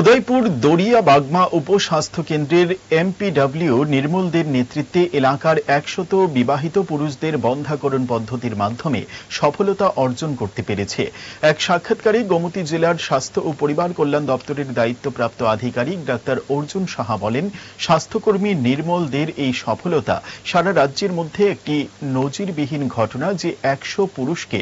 উদয়পুর দড়িয়া বাগমা উপস্বাস্থ্য কেন্দ্রের এমপিডব্লিউ নির্মলদের নেতৃত্বে এলাকার একশত বিবাহিত পুরুষদের বন্ধাকরণ পদ্ধতির মাধ্যমে সফলতা অর্জন করতে পেরেছে। এক সাক্ষাৎকারে গোমতী জেলার স্বাস্থ্য ও পরিবার কল্যাণ দপ্তরের দায়িত্বপ্রাপ্ত আধিকারিক ডাক্তার অর্জুন সাহা বলেন, স্বাস্থ্যকর্মী নির্মলদের এই সফলতা সারা রাজ্যের মধ্যে একটি নজিরবিহীন ঘটনা যে একশো পুরুষকে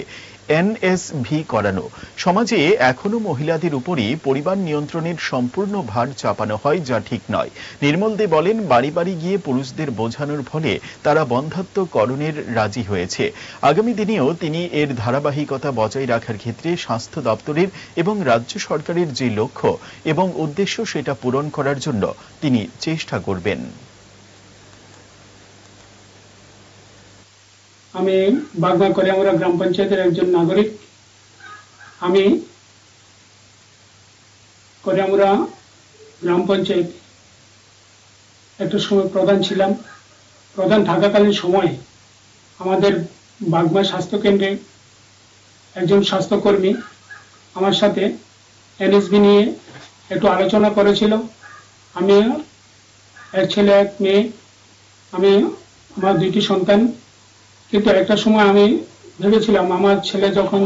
এনএসভি করানো। সমাজে এখনও মহিলাদের উপরই পরিবার নিয়ন্ত্রণের সম্পূর্ণ ভার চাপানো হয়, যা ঠিক নয়। নির্মল দে বলেন, বাড়ি বাড়ি গিয়ে পুরুষদের বোঝানোর ফলে তারা বন্ধাত্মকরণের রাজি হয়েছে। আগামী দিনেও তিনি এর ধারাবাহিকতা বজায় রাখার ক্ষেত্রে স্বাস্থ্য দপ্তরের এবং রাজ্য সরকারের যে লক্ষ্য এবং উদ্দেশ্য সেটা পূরণ করার জন্য তিনি চেষ্টা করবেন। আমি বাগমা করিয়ামুড়া গ্রাম পঞ্চায়েতের একজন নাগরিক। আমি করিয়ামুড়া গ্রাম পঞ্চায়েত একটা সময় প্রধান ছিলাম। প্রধান থাকাকালীন সময়ে আমাদের বাগমা স্বাস্থ্য কেন্দ্রে একজন স্বাস্থ্যকর্মী আমার সাথে এনএসবি নিয়ে একটু আলোচনা করেছিল। আমি এক ছেলে, এক মেয়ে, আমি, আমার দুইটি সন্তান কিন্তু একটা সময় আমি ভেবেছিলাম, আমার ছেলে যখন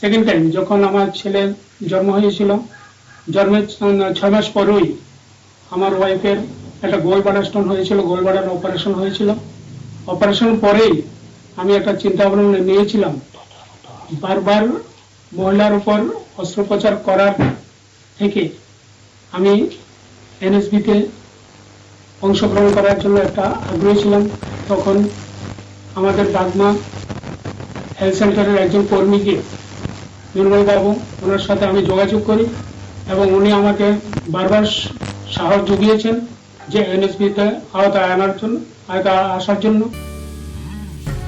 সেকেন্ড টাইম যখন আমার ছেলে জন্ম হয়েছিল, জন্মের ছয় মাস পরেই আমার ওয়াইফের একটা গোল বাড়ার স্টোন হয়েছিল গোল বাড়ার অপারেশন হয়েছিল। অপারেশন পরেই আমি একটা চিন্তা ভাবনা নিয়েছিলাম, বারবার মহিলার উপর অস্ত্রোপচার করার থেকে আমি এনএসবিতে অংশগ্রহণ করার জন্য একটা আগ্রহী ছিলাম। তখন আমাদের বাগমা হেলথ সেন্টারের একজন কর্মীকে নির্মল বাবু ওনার সাথে আমি যোগাযোগ করি এবং উনি আমাকে বারবার সাহস জুগিয়েছেন যে এনএসবিতে আওতায় আনার জন্য, আওতায় আসার জন্য।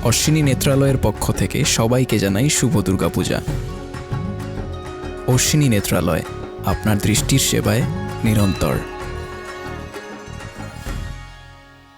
অশ্বিনী নেত্রালয়ের পক্ষ থেকে সবাইকে জানাই শুভ দুর্গাপূজা। অশ্বিনী নেত্রালয়, আপনার দৃষ্টির সেবায় নিরন্তর।